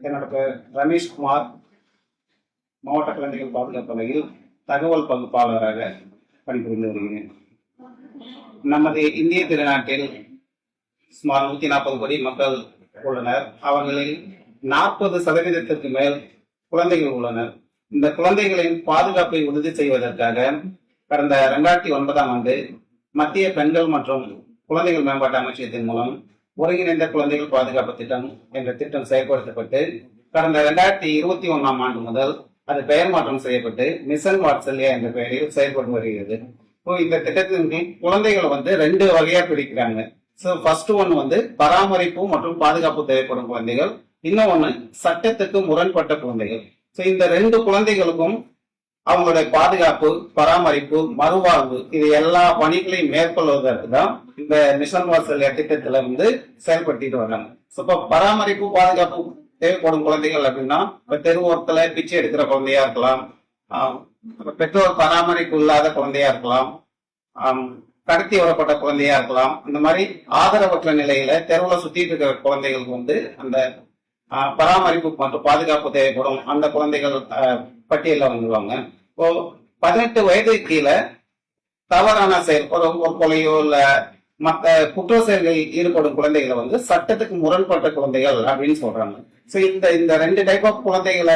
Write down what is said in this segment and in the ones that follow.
என்னோட பேர் ரமேஷ்குமார் மாவட்ட குழந்தைகள் பாதுகாப்பு அறையில் தகவல் பகுப்பாளராக பணிபுரிந்து வருகிறேன். நமது இந்திய திருநாட்டில் சுமார் நூத்தி நாற்பது கோடி மக்கள் உள்ளனர். அவர்களில் நாற்பது சதவீதத்திற்கு மேல் குழந்தைகள் உள்ளனர். இந்த குழந்தைகளின் பாதுகாப்பை உறுதி செய்வதற்காக கடந்த இரண்டாயிரத்தி ஒன்பதாம் ஆண்டு மத்திய பெண்கள் மற்றும் குழந்தைகள் மேம்பாட்டு அமைச்சகத்தின் மூலம் ஒருங்கிணைந்த குழந்தைகள் பாதுகாப்பு திட்டம் என்ற திட்டம் செயல்படுத்தப்பட்டு கடந்த இரண்டாயிரத்தி இருபத்தி ஒன்னாம் ஆண்டு முதல் அது பெயர் மாற்றம் செய்யப்பட்டு மிஷன் வாட்சல்யா என்ற பெயரில் செயல்பட்டு வருகிறது. இப்போ இந்த திட்டத்தின் கீழ் குழந்தைகளை வந்து ரெண்டு வகையா பிரிக்கிறாங்க. ஸோ ஃபர்ஸ்ட் ஒன் வந்து பராமரிப்பு மற்றும் பாதுகாப்பு தேவைப்படும் குழந்தைகள். இன்னொன்னு சட்டத்துக்கு முரண்பட்ட குழந்தைகள். ஸோ இந்த ரெண்டு குழந்தைகளுக்கும் அவங்களுடைய பாதுகாப்பு பராமரிப்பு மறுவாழ்வு இது எல்லா பணிகளையும் மேற்கொள்வதற்கு தான் இந்த மிஷன் வாசல் திட்டத்துல வந்து செயல்படுத்திட்டு வர்றாங்க. ஸோ இப்போ பராமரிப்பு பாதுகாப்பு தேவைப்படும் குழந்தைகள் அப்படின்னா இப்ப தெருவோரத்துல பிச்சை எடுக்கிற குழந்தையா இருக்கலாம். பெற்றோர் பராமரிப்பு இல்லாத குழந்தையா இருக்கலாம். கடத்தி வரப்பட்ட குழந்தையா இருக்கலாம். இந்த மாதிரி ஆதரவற்ற நிலையில தெருவுல சுத்திட்டு இருக்கிற குழந்தைகளுக்கு வந்து அந்த பராமரிப்பு மற்றும் பாதுகாப்பு தேவைப்படும். அந்த குழந்தைகள் பட்டியலில் வந்துடுவாங்க இப்போ பதினெட்டு வயது கீழே தவறான செயல் ஒரு கொலையோ இல்ல மற்ற குற்ற செயல்களில் ஈடுபடும் குழந்தைகளை வந்து சட்டத்துக்கு முரண்பட்ட குழந்தைகள் அப்படின்னு சொல்றாங்க. ஸோ இந்த இந்த ரெண்டு டைப் ஆஃப் குழந்தைகளை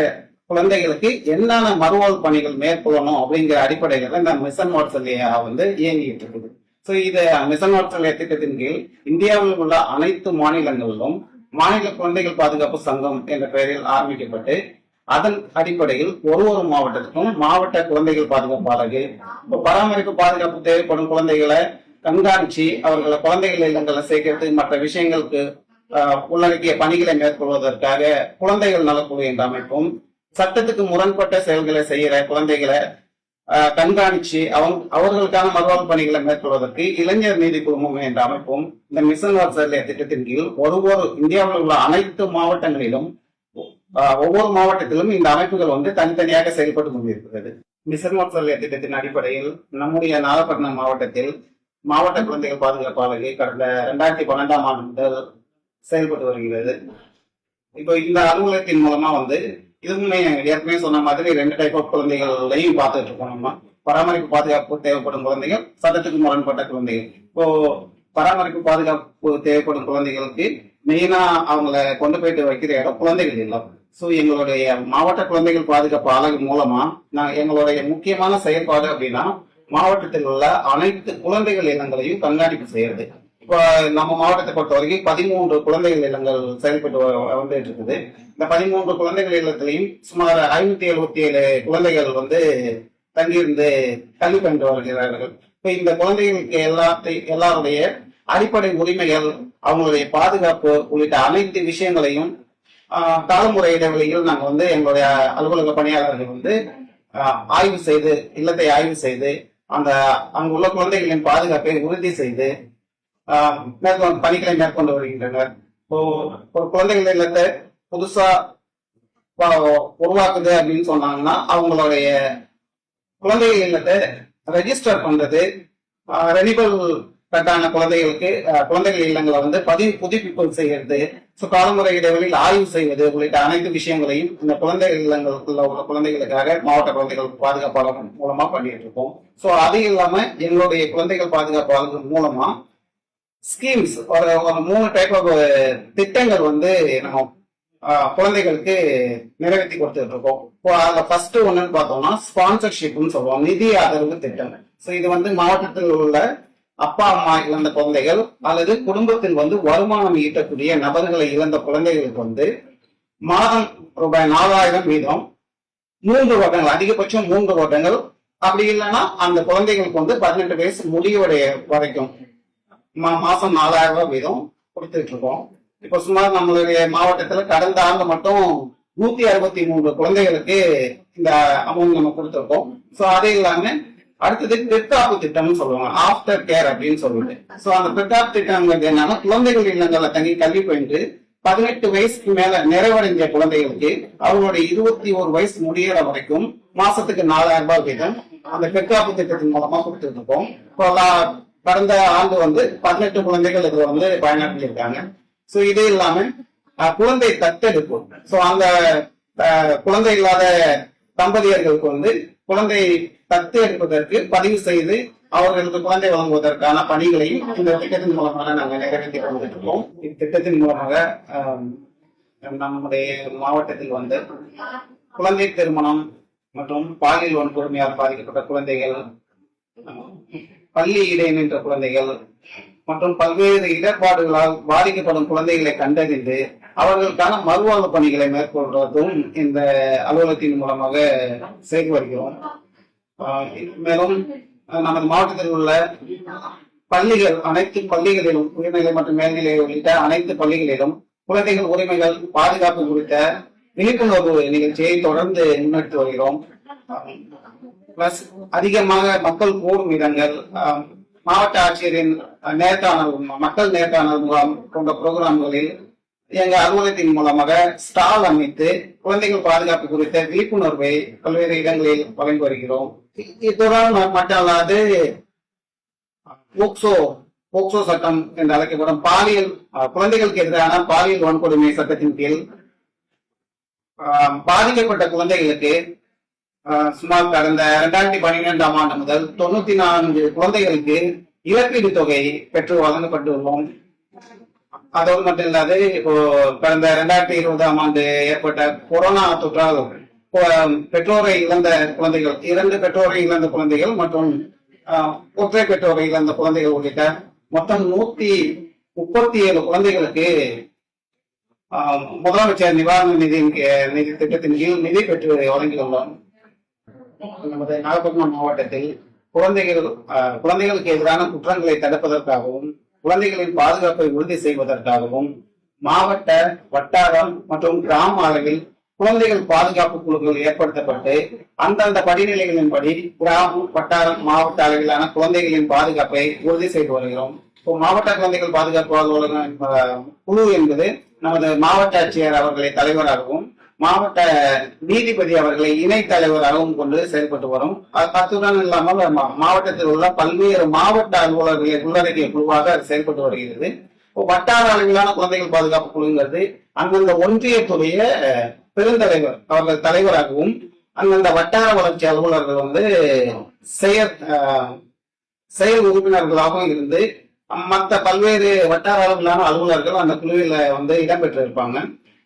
குழந்தைகளுக்கு என்னென்ன மறுவாழ் பணிகள் மேற்கொள்ளணும் அப்படிங்கிற அடிப்படையில் இந்த மிஷன் வாட்சல்யா வந்து இயங்கிட்டு இருக்குது. ஸோ இது மிஷன் வாட்சல்யா திட்டத்தின் கீழ் இந்தியாவில் உள்ள அனைத்து மாநிலங்களிலும் மாநில குழந்தைகள் பாதுகாப்பு சங்கம் என்ற பெயரில் ஆரம்பிக்கப்பட்டு அதன் அடிப்படையில் ஒரு ஒரு மாவட்டத்துக்கும் மாவட்ட குழந்தைகள் பாதுகாப்பு அலகு இப்போ பராமரிப்பு பாதுகாப்பு தேவைப்படும் குழந்தைகளை கண்காணிச்சு அவர்களை குழந்தைகள் இல்லங்களை சேர்க்கறது மற்ற விஷயங்களுக்கு உள்ளடக்கிய பணிகளை மேற்கொள்வதற்காக குழந்தைகள் நலக்குழு என்ற அமைப்பும் சட்டத்துக்கு முரண்பட்ட செயல்களை செய்யற குழந்தைகளை ஆஹ், கண்காணிச்சு அவங்க அவர்களுக்கான மறுவாழ்வு பணிகளை மேற்கொள்வதற்கு இளைஞர் நீதி குழுமம் என்ற அமைப்பும் இந்த மிஷன் வாட்சல்ய திட்டத்தின் கீழ் ஒரு ஒரு இந்தியாவில் உள்ள அனைத்து மாவட்டங்களிலும் ஒவ்வொரு மாவட்டத்திலும் இந்த அமைப்புகள் வந்து தனித்தனியாக செயல்பட்டு கொண்டிருக்கிறது. மிஷன் வாட்சல்ய திட்டத்தின் அடிப்படையில் நம்முடைய நாகப்பட்டினம் மாவட்டத்தில் மாவட்ட குழந்தைகள் பாதுகாப்பு அலகு கடந்த இரண்டாயிரத்தி பன்னெண்டாம் ஆண்டு முதல் செயல்பட்டு வருகிறது. இப்போ இந்த அலுவலகத்தின் மூலமா வந்து இதுவுமே ஏற்கனவே சொன்ன மாதிரி ரெண்டு டைப் ஆஃப் குழந்தைகளையும் பார்த்துட்டு இருக்கோம் நம்ம. பராமரிப்பு பாதுகாப்பு தேவைப்படும் குழந்தைகள் சட்டத்துக்கு முரண்பட்ட குழந்தைகள். இப்போ பராமரிப்பு பாதுகாப்பு தேவைப்படும் குழந்தைகளுக்கு மெயினா அவங்கள கொண்டு போயிட்டு வைக்கிற இடம் குழந்தைகள் இல்லம் ஸோ எங்களுடைய மாவட்ட குழந்தைகள் பாதுகாப்பு அலகு மூலமா நான் எங்களுடைய முக்கியமான செயல்பாடு அப்படின்னா மாவட்டத்தில் உள்ள அனைத்து குழந்தைகள் இல்லங்களையும் கண்காணிப்பு செய்யறது. இப்போ நம்ம மாவட்டத்தை பொறுத்த வரைக்கும் பதிமூன்று குழந்தைகள் இல்லங்கள் செயல்பட்டு வந்துட்டு இருக்குது இந்த பதிமூன்று குழந்தைகள் இல்லத்திலையும் சுமார் ஐநூத்தி எழுபத்தி ஏழு குழந்தைகள் வந்து தங்கியிருந்து கல்வி பயின்று வருகிறார்கள். இப்போ இந்த குழந்தைகளுக்கு எல்லாத்தையும் எல்லாருடைய அடிப்படை உரிமைகள் அவங்களுடைய பாதுகாப்பு உள்ளிட்ட அனைத்து விஷயங்களையும் காலமுறை இடைவெளியில் நாங்கள் வந்து எங்களுடைய அலுவலக பணியாளர்கள் வந்து ஆய்வு செய்து இல்லத்தை ஆய்வு செய்து அந்த அங்குள்ள குழந்தைகளின் பாதுகாப்பை உறுதி செய்து மேற்கொண்டு பணிகளை மேற்கொண்டு வருகின்றனர். இப்போ ஒரு குழந்தைகள் இல்லத்தை புதுசா உருவாக்குது அப்படின்னு சொன்னாங்கன்னா அவங்களுடைய குழந்தைகள் இல்லத்தை ரெஜிஸ்டர் பண்றது ரெனிபல் கட்டான குழந்தைகளுக்கு குழந்தைகள் இல்லங்களை வந்து பதிவு புதுப்பிப்பு செய்யறது ஸோ காலமுறை இடைவெளியில் ஆய்வு செய்வது உள்ளிட்ட அனைத்து விஷயங்களையும் இந்த குழந்தைகள் இல்லங்களுக்குள்ள உள்ள குழந்தைகளுக்காக மாவட்ட குழந்தைகள் பாதுகாப்பாளர் மூலமா பண்ணிட்டு இருக்கோம் ஸோ அது இல்லாம எங்களுடைய குழந்தைகள் பாதுகாப்பாளர்கள் மூலமா ஸ்கீம்ஸ் ஒரு ஒரு மூணு டைப் ஆஃப் திட்டங்கள் வந்து நம்ம குழந்தைகளுக்கு நிறைவேற்றி கொடுத்துட்டு இருக்கோம் இப்போ அதுல ஃபர்ஸ்ட் ஒன்றுன்னு பார்த்தோம்னா ஸ்பான்சர்ஷிப்னு சொல்லுவோம் நிதி ஆதரவு திட்டம் ஸோ இது வந்து மாவட்டத்தில் உள்ள அப்பா அம்மா இழந்த குழந்தைகள் அல்லது குடும்பத்தில் வந்து வருமானம் ஈட்டக்கூடிய நபர்களை இழந்த குழந்தைகளுக்கு வந்து மாதம் ரூபாய் நாலாயிரம் வீதம் மூன்று வருடங்கள் அதிகபட்சம் மூன்று வருடங்கள். அப்படி இல்லைன்னா அந்த குழந்தைகளுக்கு வந்து பதினெட்டு வயசு முடிவடைய வரைக்கும் மா- மாசம் நாலாயிரம் ரூபாய் வீதம் கொடுத்துட்டு இருக்கோம். இப்ப சுமார் நம்மளுடைய மாவட்டத்துல கடந்த ஆண்டு மட்டும் நூத்தி அறுபத்தி மூன்று குழந்தைகளுக்கு இந்த அமௌண்ட் நம்ம கொடுத்துருக்கோம். சோ அது இல்லாம அடுத்தது பிற்காப்பு திட்டம்னு சொல்லுவாங்க. ஆஃப்டர் கேர் அப்படின்னு சொல்லுவாங்க. சோ அந்த பிற்காப்பு திட்டம்ங்கிறது என்னன்னா குழந்தைகள் இல்லங்கள்ல தங்கி கல்வி பயின்று பதினெட்டு வயசுக்கு மேல நிறைவடைஞ்ச குழந்தைகளுக்கு அவங்களுடைய இருபத்தி ஒரு வயசு முடியிற வரைக்கும் மாசத்துக்கு நாலாயிரம் ரூபாய் வீதம் அந்த பிற்காப்பு திட்டத்தின் மூலமா கொடுத்துட்டு இருக்கோம். இப்போ கடந்த ஆண்டு வந்து பதினெட்டு குழந்தைகள் இதுல வந்து பயனடைஞ்சிருக்காங்க. சோ இது இல்லாம குழந்தை தத்தெடுப்பு. சோ அந்த குழந்தை இல்லாத தம்பதியர்களுக்கு வந்து குழந்தை தத்து எடுப்பதற்கு பதிவு செய்து அவர்களுக்கு குழந்தை வழங்குவதற்கான பணிகளை இந்த திட்டத்தின் மூலமாக நாங்கள் நிறைவேற்றி கொண்டிருக்கிறோம். இத்திட்டத்தின் மூலமாக நம்முடைய மாவட்டத்தில் வந்து குழந்தை திருமணம் மற்றும் பாலியல் வன்கொடுமையால் பாதிக்கப்பட்ட குழந்தைகள் பள்ளி இடைநின்ற குழந்தைகள் மற்றும் பல்வேறு இடர்பாடுகளால் பாதிக்கப்படும் குழந்தைகளை கண்டறிந்து அவர்களுக்கான மறுவாழ்வு பணிகளை மேற்கொள்வதும் இந்த அலுவலகத்தின் மூலமாக செய்து வருகிறோம். ஆஹ் மேலும் நமது மாவட்டத்தில் உள்ள பள்ளிகள் அனைத்து பள்ளிகளிலும் உயர்நிலை மற்றும் மேல்நிலை உள்ளிட்ட அனைத்து பள்ளிகளிலும் குழந்தைகள் உரிமைகள் பாதுகாப்பு குறித்த விழிப்புணர்வு நிகழ்ச்சியை தொடர்ந்து முன்னெடுத்து வருகிறோம். பிளஸ் அதிகமாக மக்கள் கூடும் இடங்கள் மாவட்ட ஆட்சியரின் நேர்காணல் மக்கள் நேர்காணல் முகாம் போன்ற புரோகிராம்களில் எங்க அலுவலகத்தின் மூலமாக ஸ்டால் அமைத்து குழந்தைகள் பாதுகாப்பு குறித்த விழிப்புணர்வை பல்வேறு இடங்களில் வழங்கி வருகிறோம். இத்துடன் மட்டும் அல்லாது போக்சோ போக்சோ சட்டம் என்று அழைக்கப்படும் பாலியல் குழந்தைகளுக்கு எதிரான பாலியல் வன்கொடுமை சட்டத்தின் கீழ் பாதிக்கப்பட்ட குழந்தைகளுக்கு சுமார் கடந்த இரண்டாயிரத்தி பன்னிரெண்டாம் ஆண்டு முதல் தொண்ணூத்தி நான்கு குழந்தைகளுக்கு இழப்பீடு தொகை பெற்று வழங்கப்பட்டுள்ளோம். அதோடு மட்டும் இல்லாது இப்போ கடந்த இரண்டாயிரத்தி இருபதாம் ஆண்டு ஏற்பட்ட கொரோனா தொற்றால் பெற்றோரை இழந்த குழந்தைகள் இரண்டு பெற்றோரை இழந்த குழந்தைகள் மற்றும் ஆஹ், ஒற்றை பெற்றோரை இழந்த குழந்தைகள் உள்ளிட்ட மொத்தம் நூத்தி முப்பத்தி ஏழு குழந்தைகளுக்கு ஆஹ், முதலமைச்சர் நிவாரண நிதி நிதி திட்டத்தின் கீழ் நிதி பெற்று வழங்கியுள்ளோம். நமது நாகப்பட்டினம் மாவட்டத்தில் குழந்தைகள் குழந்தைகளுக்கு எதிரான குற்றங்களை தடுப்பதற்காகவும் குழந்தைகளின் பாதுகாப்பை உறுதி செய்வதற்காகவும் மாவட்ட வட்டாரம் மற்றும் கிராம அளவில் குழந்தைகள் பாதுகாப்பு குழுக்கள் ஏற்படுத்தப்பட்டு அந்தந்த படிநிலைகளின்படி கிராமம் வட்டாரம் மாவட்ட அளவிலான குழந்தைகளின் பாதுகாப்பை உறுதி செய்து வருகிறோம். இப்போ மாவட்ட குழந்தைகள் பாதுகாப்பு அலுவலகம் குழு என்பது நமது மாவட்ட ஆட்சியர் அவர்களை தலைவராகவும் மாவட்ட நீதிபதி அவர்களை இணை தலைவராகவும் கொண்டு செயல்பட்டு வரும். அத்துடன் இல்லாமல் மா- மாவட்டத்தில் உள்ள பல்வேறு மாவட்ட அலுவலர்களை உள்ளடக்கிய குழுவாக அது செயல்பட்டு வருகிறது. வட்டார அளவிலான குழந்தைகள் பாதுகாப்பு குழுங்கிறது அந்தந்த ஒன்றியத்துடைய பெருந்தலைவர் அவர்கள் தலைவராகவும் அந்தந்த வட்டார வளர்ச்சி அலுவலர்கள் வந்து செயற் செயல் உறுப்பினர்களாகவும் இருந்து மற்ற பல்வேறு வட்டார அளவிலான அலுவலர்கள் அந்த குழுவில் வந்து இடம்பெற்று இருப்பாங்க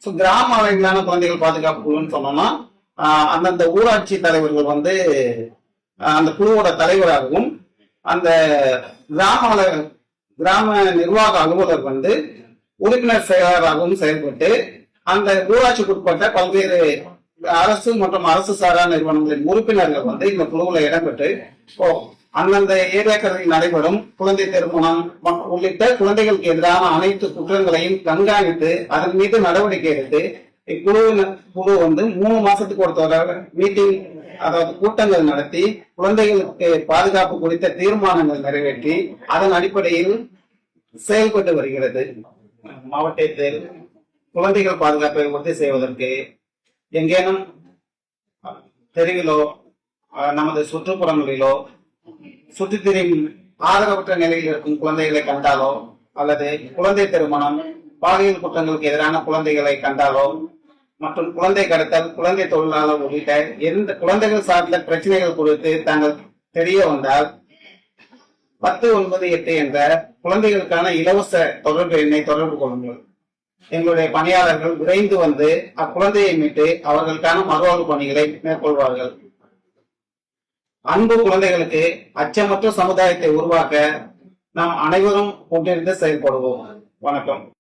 ஸோ கிராம அளவிலான குழந்தைகள் பாதுகாப்பு குழுன்னு சொன்னோம்னா அந்தந்த ஊராட்சி தலைவர்கள் வந்து அந்த குழுவோட தலைவராகவும் அந்த கிராம கிராம நிர்வாக அலுவலர் வந்து உறுப்பினர் செயலராகவும் செயல்பட்டு அந்த ஊராட்சிக்குட்பட்ட பல்வேறு அரசு மற்றும் அரசு சாரா நிறுவனங்களின் உறுப்பினர்கள் வந்து இந்த குழுவில் இடம்பெற்று அந்தந்த ஏரியாக்களில் நடைபெறும் குழந்தை திருமணம் உள்ளிட்ட குழந்தைகளுக்கு எதிரான அனைத்து குற்றங்களையும் கண்காணித்து அதன் மீது நடவடிக்கை எடுத்து இக்குழு குழு வந்து மூணு மாசத்துக்கு ஒரு தடவை மீட்டிங் அதாவது கூட்டங்கள் நடத்தி குழந்தைகளுக்கு பாதுகாப்பு குறித்த தீர்மானங்கள் நிறைவேற்றி அதன் அடிப்படையில் செயல்பட்டு வருகிறது. மாவட்டத்தில் குழந்தைகள் பாதுகாப்பை உறுதி செய்வதற்கு எங்கேனும் தெருவிலோ நமது சுற்றுப்புறங்களிலோ சுற்றித் திரியும் ஆதரவற்ற நிலையில் இருக்கும் குழந்தைகளை கண்டாலோ அல்லது குழந்தை திருமணம் பாலியல் குற்றங்களுக்கு எதிரான குழந்தைகளை கண்டாலோ மற்றும் குழந்தை கடத்தல் குழந்தை தொழிலாளர் உள்ளிட்ட எந்த குழந்தைகள் சார்ந்த பிரச்சனைகள் குறித்து தாங்கள் தெரிய வந்தால் பத்து ஒன்பது எட்டு என்ற குழந்தைகளுக்கான இலவச தொடர்பு எண்ணை தொடர்பு கொள்ளுங்கள். எங்களுடைய பணியாளர்கள் விரைந்து வந்து அக்குழந்தையை மீட்டு அவர்களுக்கான மறுவாழ்வு பணிகளை மேற்கொள்வார்கள். அன்பு குழந்தைகளுக்கு அச்சமற்ற சமுதாயத்தை உருவாக்க நாம் அனைவரும் ஒன்றிணைந்து செயல்படுவோம். வணக்கம்.